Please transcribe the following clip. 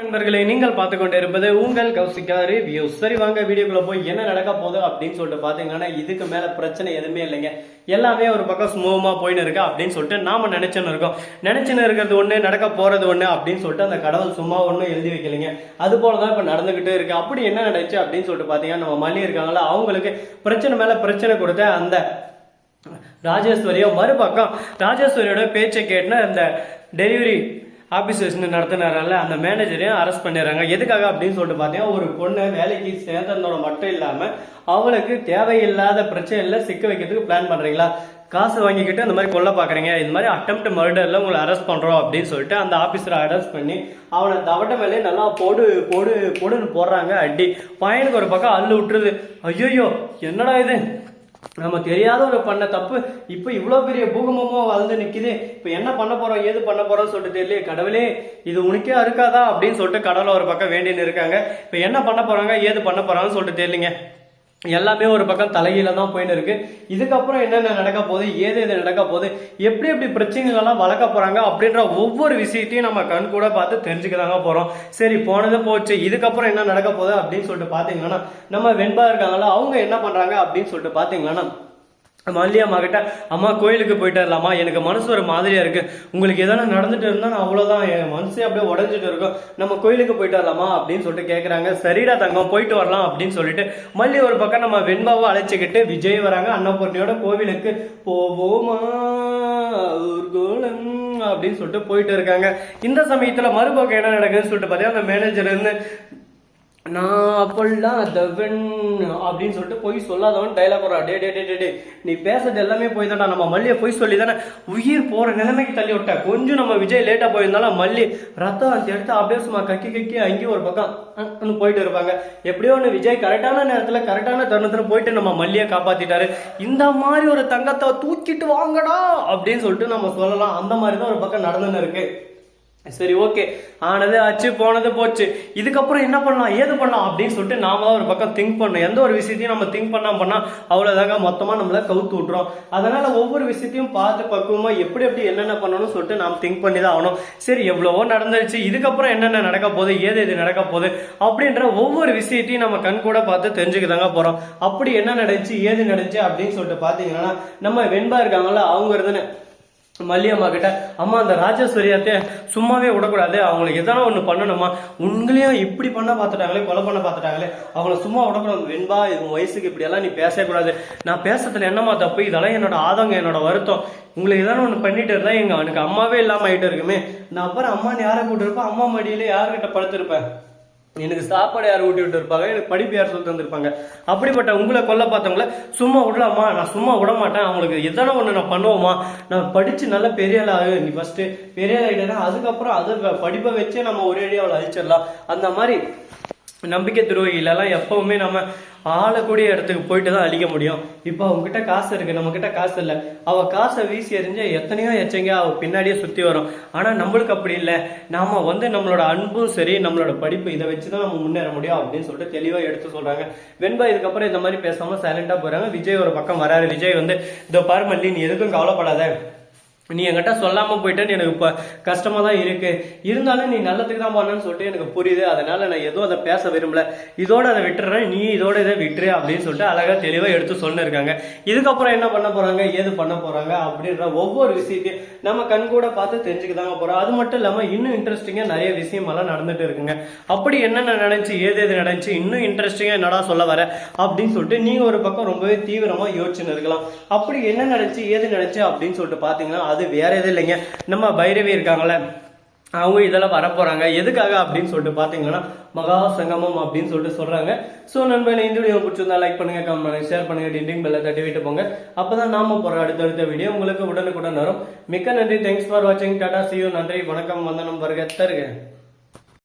நண்பர்களை நீங்கள் பார்த்து கொண்டு இருப்பது உங்கள் கௌசிகா ரிவ்யூ சரி வாங்க வீடியோக்குள்ள போய் என்ன நடக்க போகுது அப்படின்னு சொல்லிட்டு பாத்தீங்கன்னா இதுக்கு மேல பிரச்சனை எதுவுமே இல்லைங்க. எல்லாமே ஒரு பக்கம் ஸ்மூவமா போயின்னு இருக்கு அப்படின்னு சொல்லிட்டு நாம நினைச்சுன்னு இருக்கோம். நினைச்சுன்னு இருக்கிறது ஒண்ணு நடக்க போறது ஒண்ணு அப்படின்னு சொல்லிட்டு அந்த கடவுள் சும்மா ஒண்ணும் எழுதி வைக்கலைங்க. அது போலதான் இப்ப நடந்துக்கிட்டே இருக்கு. அப்படி என்ன நடந்துச்சு அப்படின்னு சொல்லிட்டு பாத்தீங்கன்னா நம்ம மல்லி இருக்காங்களா அவங்களுக்கு பிரச்சனை மேல பிரச்சனை கொடுத்த அந்த ராஜேஸ்வரியோ மறுபக்கம் ராஜேஸ்வரியோட பேச்சை கேட்டுனா அந்த டெலிவரி ஆபீசர்ஸ் நடத்தினாரல்ல அந்த மேனேஜரையும் அரெஸ்ட் பண்ணிடுறாங்க. எதுக்காக அப்படின்னு சொல்லிட்டு பார்த்தீங்கன்னா ஒரு பொண்ணை வேலைக்கு சேர்ந்ததோட மட்டும் இல்லாமல் அவளுக்கு தேவையில்லாத பிரச்சனையில் சிக்க வைக்கிறதுக்கு பிளான் பண்ணுறீங்களா காசு வாங்கிக்கிட்டு அந்த மாதிரி கொல்ல பார்க்குறீங்க இந்த மாதிரி அட்டம்ப்ட் மர்டரில் உங்களை அரெஸ்ட் பண்ணுறோம் அப்படின்னு சொல்லிட்டு அந்த ஆஃபீஸரை அரெஸ்ட் பண்ணி அவனை தவட்ட மேலே நல்லா போடு போடு போடுன்னு போடுறாங்க. அடி. பையனுக்கு ஒரு பக்கம் அள்ளு விட்டுருது. ஐயோ என்னடா இது? நம்ம தெரியாத ஒரு பண்ண தப்பு இப்போ இவ்வளோ பெரிய பூகம்பமோ வளர்ந்து நிக்குது. இப்போ என்ன பண்ண போகிறோம் ஏது பண்ண போறோம்னு சொல்லிட்டு தெரியல கடவுளே இது உனக்கே இருக்காதா அப்படின்னு சொல்லிட்டு கடவுளை ஒரு பக்கம் வேண்டின்னு இருக்காங்க. இப்போ என்ன பண்ண போறாங்க ஏது பண்ண போறாங்கன்னு சொல்லிட்டு தெரியலங்க. எல்லாமே ஒரு பக்கம் தலையில தான் போயின்னு இருக்கு. இதுக்கப்புறம் என்னென்ன நடக்க போகுது ஏது எது நடக்க போகுது எப்படி எப்படி பிரச்சனைகள்லாம் வளர்க்க போறாங்க அப்படின்ற ஒவ்வொரு விஷயத்தையும் நம்ம கண் கூட பார்த்து தெரிஞ்சுக்க தாங்க போறோம். சரி போனது போச்சு இதுக்கப்புறம் என்ன நடக்க போகுது அப்படின்னு சொல்லிட்டு பாத்தீங்கன்னா நம்ம வெண்பா இருக்காங்களா அவங்க என்ன பண்றாங்க அப்படின்னு சொல்லிட்டு பாத்தீங்கன்னா மல்லி அம்மா கிட்ட அம்மா கோயிலுக்கு போயிட்டு வரலாமா எனக்கு மனசு ஒரு மாதிரியா இருக்கு. உங்களுக்கு எதனா நடந்துட்டு இருந்தா நான் அவ்வளவுதான் என் மனசே அப்படியே உடஞ்சிட்டு இருக்கும். நம்ம கோயிலுக்கு போயிட்டு வரலாமா அப்படின்னு சொல்லிட்டு கேக்குறாங்க. சரிடா தங்கம் போயிட்டு வரலாம் அப்படின்னு சொல்லிட்டு மல்லி ஒரு பக்கம் நம்ம வெண்பாவை அழைச்சிக்கிட்டு விஜய் வராங்க. அன்னபூர்ணியோட கோவிலுக்கு போவோமா ஊர்கோலம் அப்படின்னு சொல்லிட்டு போயிட்டு இருக்காங்க. இந்த சமயத்துல மறுபக்கம் என்ன நடக்குதுன்னு சொல்லிட்டு பார்த்தீங்கன்னா அந்த மேனேஜர் இருந்து நான் பொல்லாதவன் அப்படின்னு சொல்லிட்டு போய் சொல்லாதவன் டைலாக் வரா டே டே டே டே டே நீ பேசுறது எல்லாமே போய் தானே நம்ம மல்லியை போய் சொல்லி தானே உயிர் போற நிலைமைக்கு தள்ளி விட்டேன் கொஞ்சம் நம்ம விஜய் லேட்டா போயிருந்தாலும் மல்லி ரத்தம் அந்த எடுத்து அப்படியே சும்மா கக்கி கக்கி அங்கேயும் ஒரு பக்கம் போயிட்டு இருப்பாங்க. எப்படியோ ஒன்று விஜய் கரெக்டான நேரத்தில் கரெக்டான தருணத்தில் போயிட்டு நம்ம மல்லியை காப்பாத்திட்டாரு. இந்த மாதிரி ஒரு தங்கத்தை தூக்கிட்டு வாங்கடா அப்படின்னு சொல்லிட்டு நம்ம சொல்லலாம். அந்த மாதிரி தான் ஒரு பக்கம் நடந்துன்னு இருக்கு. சரி ஓகே ஆனது ஆச்சு போனது போச்சு. இதுக்கப்புறம் என்ன பண்ணலாம்? ஏது பண்ணலாம்? அப்படின்னு சொல்லிட்டு நாம தான் ஒரு பக்கம் திங்க் பண்ணணும். எந்த ஒரு விஷயத்தையும் நம்ம திங்க் பண்ணாம பண்ணா அவ்வளோதாங்க மொத்தமாக நம்மள கவுத்து விட்றோம் அதனால ஒவ்வொரு விஷயத்தையும் பார்த்து பக்குவமா எப்படி எப்படி என்னென்ன பண்ணணும்னு சொல்லிட்டு நாம் திங்க் பண்ணி தான் ஆகணும். சரி எவ்வளவோ நடந்துருச்சு. இதுக்கப்புறம் என்னென்ன நடக்க போகுது? ஏது எது நடக்க போகுது? அப்படின்ற ஒவ்வொரு விஷயத்தையும் நம்ம கண் கூட பார்த்து தெரிஞ்சுக்கதாங்க போறோம். அப்படி என்ன நடந்துச்சு? ஏது நடந்துச்சு? அப்படின்னு சொல்லிட்டு பார்த்தீங்கன்னா நம்ம வெண்பா இருக்காங்களா அவங்க இருந்துன்னு மல்லியம்மா கிட்ட அம்மா அந்த ராஜேஸ்வரியத்தை சும்மாவே விடக்கூடாது. அவங்களுக்கு எதனா ஒன்று பண்ணணுமா? உங்களையும் இப்படி பண்ண பார்த்துட்டாங்களே கொலை பண்ண பார்த்துட்டாங்களே அவங்கள சும்மா விடக்கூடாது. வெண்பா இவங்க வயசுக்கு இப்படியெல்லாம் நீ பேசக்கூடாது நான் பேசுறதுல என்னம்மா தப்பு? இதெல்லாம் என்னோட ஆதங்கம் என்னோட வருத்தம். உங்களுக்கு எதனா ஒன்று பண்ணிட்டு இருந்தா எங்க எனக்கு அம்மாவே இல்லாமல் ஆகிட்டு இருக்குமே. நான் அப்புறம் அம்மான்னு யாரை கூட்டிருப்பேன் அம்மா மடியில யார்கிட்ட படுத்திருப்பேன்? எனக்கு சாப்பாடு யார் ஊட்டி விட்டு இருப்பாங்க எனக்கு படிப்பு யார் சொல்லி தந்திருப்பாங்க? அப்படிப்பட்ட உங்களை கொல்ல பார்த்தவங்கள சும்மா விடலாமா? நான் சும்மா விட மாட்டேன். அவங்களுக்கு எதனா ஒன்று நான் பண்ணுவோமா? நான் படித்து நல்ல பெரிய ஆளாக ஆகு. நீ ஃபஸ்ட்டு பெரிய ஆள் ஆகிட்டேன்னா அதுக்கப்புறம் அது படிப்பை வச்சே நம்ம ஒரே ஏரியாவில் அவளை அழிச்சிடலாம். அந்த மாதிரி நம்பிக்கை துரோகிகளெல்லாம் எப்பவுமே நம்ம ஆளக்கூடிய இடத்துக்கு போயிட்டு தான் அழிக்க முடியும். இப்போ அவங்ககிட்ட காசு இருக்கு நம்ம கிட்ட காசு இல்லை. அவ காசை வீசி எறிஞ்ச எத்தனையோ எச்சங்க அவள் பின்னாடியே சுத்தி வரும். ஆனால் நம்மளுக்கு அப்படி இல்லை. நாம வந்து நம்மளோட அன்பும் சரி நம்மளோட படிப்பு இதை வச்சு தான் நம்ம முன்னேற முடியும் அப்படின்னு சொல்லிட்டு தெளிவாக எடுத்து சொல்றாங்க. வெண்பா இதுக்கப்புறம் இந்த மாதிரி பேசாம சைலண்டா போறாங்க. விஜய் ஒரு பக்கம் வராரு. விஜய் வந்து இதோ பாரு மல்லி நீ எதுக்கும் கவலைப்படாத. நீ என்கிட்ட சொல்லாமல் போயிட்டேன்னு எனக்கு இப்போ கஷ்டமாக தான் இருக்கு. இருந்தாலும் நீ நல்லதுக்கு தான் பண்ணன்னு சொல்லிட்டு எனக்கு புரியுது. அதனால நான் எதுவும் அதை பேச விரும்பல. இதோட அதை விட்டுறேன். நீ இதோட இதை விட்டுரு அப்படின்னு சொல்லிட்டு அழகாக தெளிவாக எடுத்து சொல்லிருக்காங்க இதுக்கப்புறம் என்ன பண்ண போறாங்க? ஏது பண்ண போறாங்க? அப்படின்ற ஒவ்வொரு விஷயத்தையும் நம்ம கண் கூட பார்த்து தெரிஞ்சுக்கதாங்க போறோம். அது மட்டும் இல்லாமல் இன்னும் இன்ட்ரெஸ்டிங்காக நிறைய விஷயமெல்லாம் நடந்துட்டு இருக்குங்க. அப்படி என்னென்ன நடந்துச்சு? ஏது எது நடந்துச்சு? இன்னும் இன்ட்ரெஸ்டிங்காக என்னடா சொல்ல வர? அப்படின்னு சொல்லிட்டு நீங்க ஒரு பக்கம் ரொம்பவே தீவிரமாக யோசிச்சுன்னு இருக்கலாம். அப்படி என்ன நடந்துச்சு? ஏது நடந்துச்சு? அப்படின்னு சொல்லிட்டு பார்த்தீங்கன்னா அது வேற எதுவும் இல்லைங்க. நம்ம பைரவி இருக்காங்கள அவங்க இதெல்லாம் வரப்போறாங்க. எதுக்காக அப்படின்னு சொல்லிட்டு பாத்தீங்கன்னா மகா சங்கமம் அப்படின்னு சொல்லிட்டு சொல்றாங்க. சோ நண்பர்கள் இந்த வீடியோ பிடிச்சிருந்தா லைக் பண்ணுங்க கமெண்ட் பண்ணுங்க ஷேர் பண்ணுங்க டிண்டிங் பெல்ல தட்டி விட்டு போங்க. அப்பதான் நாம போற அடுத்தடுத்த வீடியோ உங்களுக்கு உடனுக்குடன் வரும். மிக்க நன்றி. தேங்க்ஸ் ஃபார் வாட்சிங் டாடா சியூ நன்றி. வணக்கம். வந்தனம் வருக. தருக.